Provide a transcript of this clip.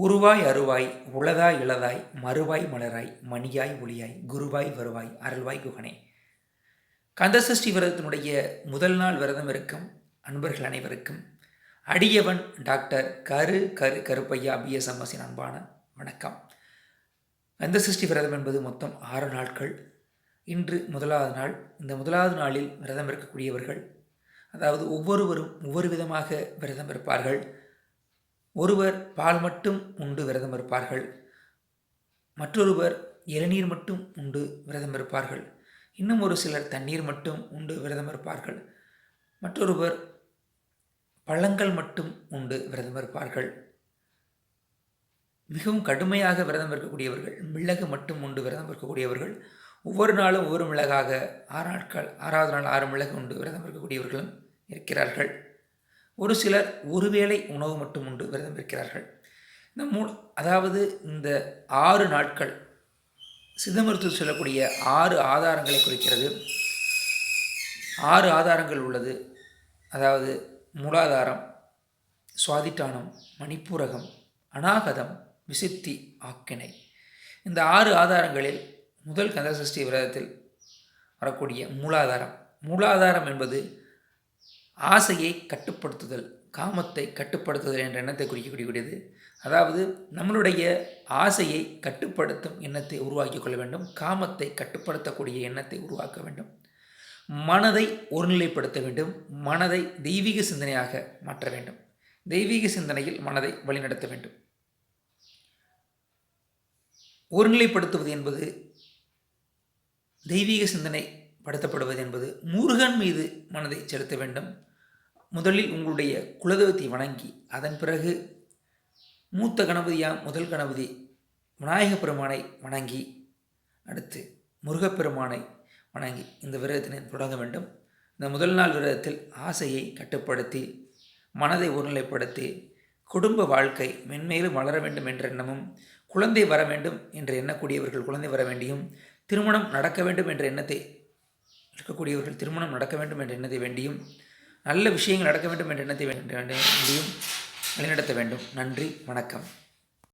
உருவாய் அருவாய் உளதாய் இளதாய் மறுவாய் மலராய் மணியாய் ஒளியாய் குருவாய் வருவாய் அருள்வாய் குகனே. கந்தசஷ்டி விரதத்தினுடைய முதல் நாள் விரதம் இருக்கும். அன்பர்கள் அனைவருக்கும் அடியவன் டாக்டர் கரு கரு கருப்பையா பிஎஸ்எம்எஸின் அன்பான வணக்கம். கந்தசஷ்டி விரதம் என்பது மொத்தம் ஆறு நாட்கள். இன்று முதலாவது நாள். இந்த முதலாவது நாளில் விரதம் இருக்கக்கூடியவர்கள் அதாவது ஒவ்வொருவரும் ஒவ்வொரு விதமாக விரதம் இருப்பார்கள். ஒருவர் பால் மட்டும் உண்டு விரதம் இருப்பார்கள். மற்றொருவர் இளநீர் மட்டும் உண்டு விரதம் இருப்பார்கள். இன்னும் ஒரு சிலர் தண்ணீர் மட்டும் உண்டு விரதம் இருப்பார்கள். மற்றொருவர் பழங்கள் மட்டும் உண்டு விரதம் இருப்பார்கள். மிகவும் கடுமையாக விரதம் இருக்கக்கூடியவர்கள் மிளகு மட்டும் உண்டு விரதம் இருக்கக்கூடியவர்கள் ஒவ்வொரு நாளும் ஒவ்வொரு மிளகாக ஆறு நாட்கள் ஆறாவது நாள் ஆறு மிளகு உண்டு விரதம் இருக்கக்கூடியவர்களும் இருக்கிறார்கள். ஒரு சிலர் ஒருவேளை உணவு மட்டும் உண்டு விரதம் இருக்கிறார்கள். இந்த மூ அதாவது இந்த ஆறு நாட்கள் சித்த மருத்துவம் சொல்லக்கூடிய ஆறு ஆதாரங்களை குறிக்கிறது. ஆறு ஆதாரங்கள் உள்ளது. அதாவது மூலாதாரம் சுவாதிட்டானம் மணிப்பூரகம் அநாகதம் விசித்தி ஆக்கினை. இந்த ஆறு ஆதாரங்களில் முதல் கந்தசஷ்டி விரதத்தில் வரக்கூடிய மூலாதாரம். மூலாதாரம் என்பது ஆசையை கட்டுப்படுத்துதல் காமத்தை கட்டுப்படுத்துதல் என்ற எண்ணத்தை குறிக்கக்கூடியது அதாவது நம்மளுடைய ஆசையை கட்டுப்படுத்தும் எண்ணத்தை உருவாக்கி கொள்ள வேண்டும் காமத்தை கட்டுப்படுத்தக்கூடிய எண்ணத்தை உருவாக்க வேண்டும். மனதை ஒருநிலைப்படுத்த வேண்டும் மனதை தெய்வீக சிந்தனையாக மாற்ற வேண்டும். தெய்வீக சிந்தனையில் மனதை வழிநடத்த வேண்டும். ஒருநிலைப்படுத்துவது என்பது தெய்வீக சிந்தனை படுத்தப்படுவது என்பது முருகன் மீது மனதை செலுத்த வேண்டும். முதலில் உங்களுடைய குலதெய்வத்தை வணங்கி அதன் பிறகு மூத்த கணபதியாம் முதல் கணபதி விநாயக பெருமானை வணங்கி அடுத்து முருகப்பெருமானை வணங்கி இந்த விரதத்தினை தொடங்க வேண்டும். இந்த முதல் நாள் விரதத்தில் ஆசையை கட்டுப்படுத்தி மனதை ஒருநிலைப்படுத்தி குடும்ப வாழ்க்கை மென்மேலும் வளர வேண்டும் என்ற எண்ணமும் குழந்தை வர வேண்டும் என்று எண்ணக்கூடியவர்கள் குழந்தை வர வேண்டியும் திருமணம் நடக்க வேண்டும் என்ற எண்ணத்தை இருக்கக்கூடியவர்கள் திருமணம் நடக்க வேண்டும் என்ற எண்ணத்தை வேண்டியும் நல்ல விஷயங்கள் நடக்க வேண்டும் என்ற எண்ணத்தை முடியும் வழிநடத்த வேண்டும். நன்றி வணக்கம்.